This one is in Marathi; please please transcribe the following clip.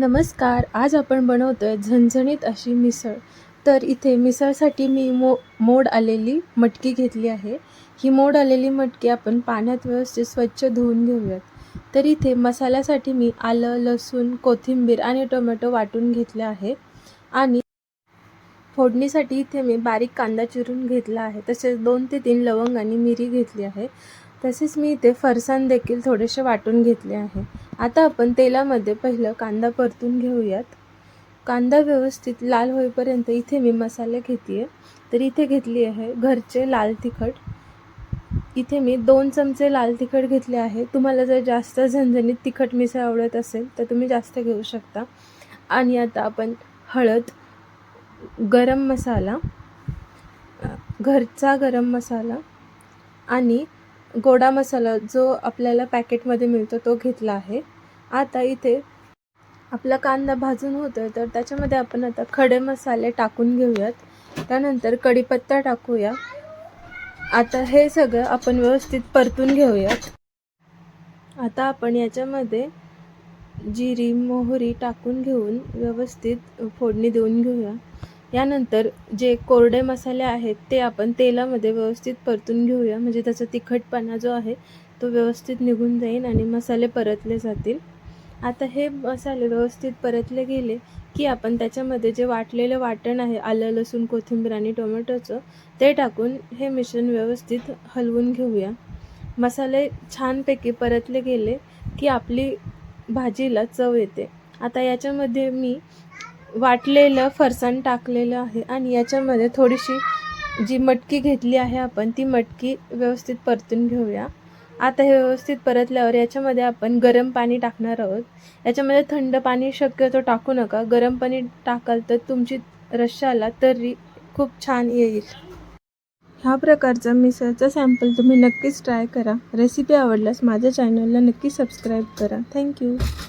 नमस्कार आज आपण बनवतो आहे झणझणीत अशी मिसळ. तर इथे मिसळसाठी मी मो मोड आलेली मटकी घेतली आहे. ही मोड आलेली मटकी आपण पाण्यात व्यवस्थित स्वच्छ धुवून घेऊयात. तर इथे मसाल्यासाठी मी आलं लसूण कोथिंबीर आणि टोमॅटो वाटून घेतले आहे. आणि फोडणीसाठी इथे मी बारीक कांदा चिरून घेतला आहे. तसेच दोन ते तीन लवंग आणि मिरी घेतली आहे. तसेच मी इथे फरसाण देखील थोडेसे वाटून घेतले आहे. आता आपण तेलामध्ये पहिलं कांदा परतून घेऊयात. कांदा व्यवस्थित लाल होईपर्यंत इथे मी मसाले घेते आहे तर इथे घेतली आहे घरचे लाल तिखट. इथे मी दोन चमचे लाल तिखट घेतले आहे. तुम्हाला जर जास्त झणझणीत तिखट मिसळ आवडत असेल तर तुम्ही जास्त घेऊ शकता. आणि आता आपण हळद गरम मसाला घरचा गरम मसाला आणि गोडा मसाला जो आपल्याला पॅकेटमध्ये मिळतो तो घेतला आहे. आता इथे आपला कांदा भाजून होतो आहे तर त्याच्यामध्ये आपण आता खडे मसाले टाकून घेऊयात. त्यानंतर कढीपत्ता टाकूया. आता हे सगळं आपण व्यवस्थित परतून घेऊयात. आता आपण याच्यामध्ये जिरी मोहरी टाकून घेऊन व्यवस्थित फोडणी देऊन घेऊया. यानंतर जे कोरडे मसाले आहेत ते आपण तेलामध्ये व्यवस्थित परतून घेऊया. म्हणजे त्याचा तिखटपणा जो आहे तो व्यवस्थित निघून जाईल आणि मसाले परतले जातील. आता हे मसाले व्यवस्थित परतले गेले की आपण त्याच्यामध्ये जे वाटलेलं वाटण आहे आलं लसूण कोथिंबीर आणि टोमॅटोचं ते टाकून हे मिश्रण व्यवस्थित हलवून घेऊया. मसाले छानपैकी परतले गेले की आपली भाजीला चव येते. आता याच्यामध्ये मी वाटलेलं फरसाण टाकलेलं आहे आणि याच्यामध्ये थोडीशी जी मटकी घेतली आहे आपण ती मटकी व्यवस्थित परतून घेऊया. आता हे व्यवस्थित परतल्यावर याच्यामध्ये आपण गरम पाणी टाकणार आहोत. याच्यामध्ये थंड पाणी शक्यतो टाकू नका. गरम पाणी टाकाल तर तुमची रश्शाला तर्री खूप छान येईल. ह्या प्रकारचा मिसळचा सॅम्पल तुम्ही नक्कीच ट्राय करा. रेसिपी आवडल्यास माझ्या चॅनलला नक्की सबस्क्राईब करा. थँक्यू